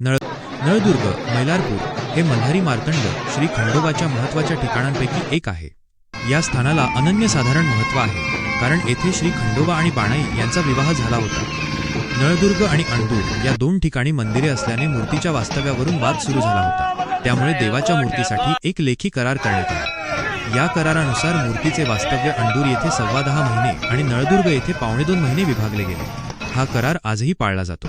No. Naldurg Mailarpur हे मल्हारी मार्तंड श्री खंडोबाच्या महत्त्वाच्या ठिकाणांपैकी एक आहे. या स्थानाला अनन्यसाधारण महत्त्व आहे कारण येथे श्री खंडोबा आणि बाणाई यांचा विवाह झाला होता. नळदुर्ग आणि अणदूर या दोन ठिकाणी मंदिरे असल्याने मूर्तीच्या वास्तव्यावरून वाद सुरू झाला होता. त्यामुळे देवाच्या मूर्तीसाठी एक लेखी करार करण्यात आला. या करारानुसार मूर्तीचे वास्तव्य अणदूर येथे सव्वा दहा महिने आणि नळदुर्ग येथे पावणे दोन महिने विभागले गेले. हा करार आजही पाळला जातो.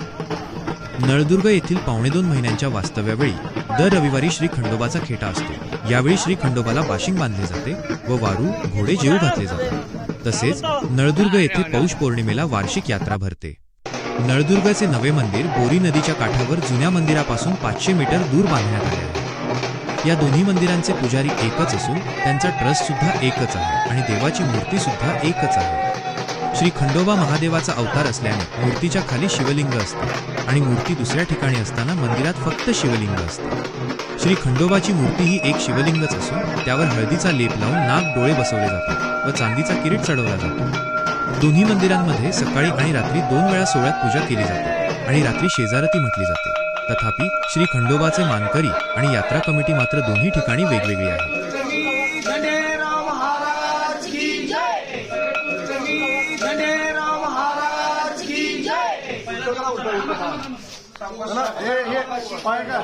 नळदुर्ग येथील पावणे दोन महिन्यांच्या वास्तव्यावेळी दर रविवारी श्री खंडोबाचा खेटा असतो. यावेळी श्री खंडोबाला बाशिंग बांधले जाते व वारू घोडे जेऊ घातले जातात. तसेच नळदुर्ग येथे पौष पौर्णिमेला वार्षिक यात्रा भरते. नळदुर्गचे नवे मंदिर बोरी नदीच्या काठावर जुन्या मंदिरापासून पाचशे मीटर दूर बांधण्यात आले आहे. या दोन्ही मंदिरांचे पुजारी एकच असून त्यांचा ट्रस्ट सुद्धा एकच आहे आणि देवाची मूर्ती सुद्धा एकच आहे. श्री खंडोबा महादेवाचा अवतार असल्याने मूर्तीच्या खाली शिवलिंग असते आणि मूर्ती दुसऱ्या ठिकाणी असताना मंदिरात फक्त शिवलिंग असते. श्री खंडोबाची मूर्ती ही एक शिवलिंगच असून त्यावर हळदीचा लेप लावून नाक डोळे बसवले जातात व चांदीचा किरीट चढवला जातो. दोन्ही मंदिरांमध्ये सकाळी आणि रात्री दोन वेळा सोहळ्यात पूजा केली जाते आणि रात्री शेजारती म्हटली जाते. तथापि श्री खंडोबाचे मानकरी आणि यात्रा कमिटी मात्र दोन्ही ठिकाणी वेगवेगळी आहे. हे हे पाय का?